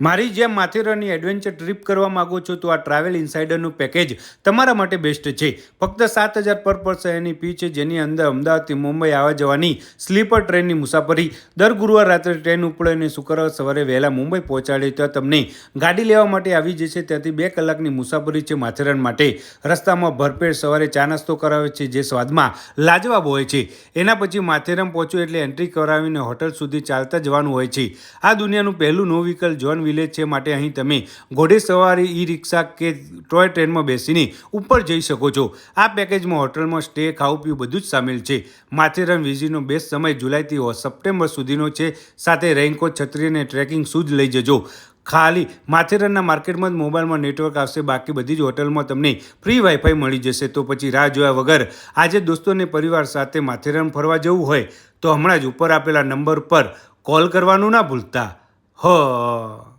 મારી જેમ માથેરાની adventure trip કરવા માગો છો તો આ ટ્રાવેલ ઇન્સાઇડરનું પેકેજ તમારા માટે બેસ્ટ છે. ફક્ત સાત હજાર પર પર્સન એની ફી છે, જેની અંદર અમદાવાદથી મુંબઈ આવવા જવાની સ્લીપર ટ્રેનની મુસાફરી. દર ગુરુવાર રાત્રે ટ્રેન ઉપડે અને શુક્રવાર સવારે વહેલા મુંબઈ પહોંચાડે ત્યાં તમને ગાડી લેવા માટે આવી જશે. ત્યાંથી બે કલાકની મુસાફરી છે માથેરાન માટે. રસ્તામાં ભરપેટ સવારે ચા નાસ્તો કરાવે છે, જે સ્વાદમાં લાજવાબ હોય છે. એના પછી માથેરાન પહોંચ્યું એટલે એન્ટ્રી કરાવીને હોટલ સુધી ચાલતા જવાનું હોય છે. આ દુનિયાનું પહેલું નો વ્હીકલ જોન વિલેજ છે માટે અહીં તમે ઘોડે સવારી ઈ રિક્ષા કે ટોય ટ્રેનમાં બેસીને ઉપર જઈ શકો છો. આ પેકેજમાં હોટલમાં સ્ટે, ખાવું પીવું બધું જ સામેલ છે. માથેરાન વિઝીનો બેસ્ટ સમય જુલાઈથી સપ્ટેમ્બર સુધીનો છે. સાથે રેઇનકોટ છત્રી અને ટ્રેકિંગ શૂઝ લઈ જજો. ખાલી માથેરાનના માર્કેટમાં જ મોબાઈલમાં નેટવર્ક આવશે, બાકી બધી જ હોટલમાં તમને ફ્રી વાઈફાઈ મળી જશે. તો પછી રાહ જોયા વગર આજે દોસ્તોને પરિવાર સાથે માથેરાન ફરવા જવું હોય, તો હમણાં જ ઉપર આપેલા નંબર પર કોલ કરવાનું ના ભૂલતા. હ.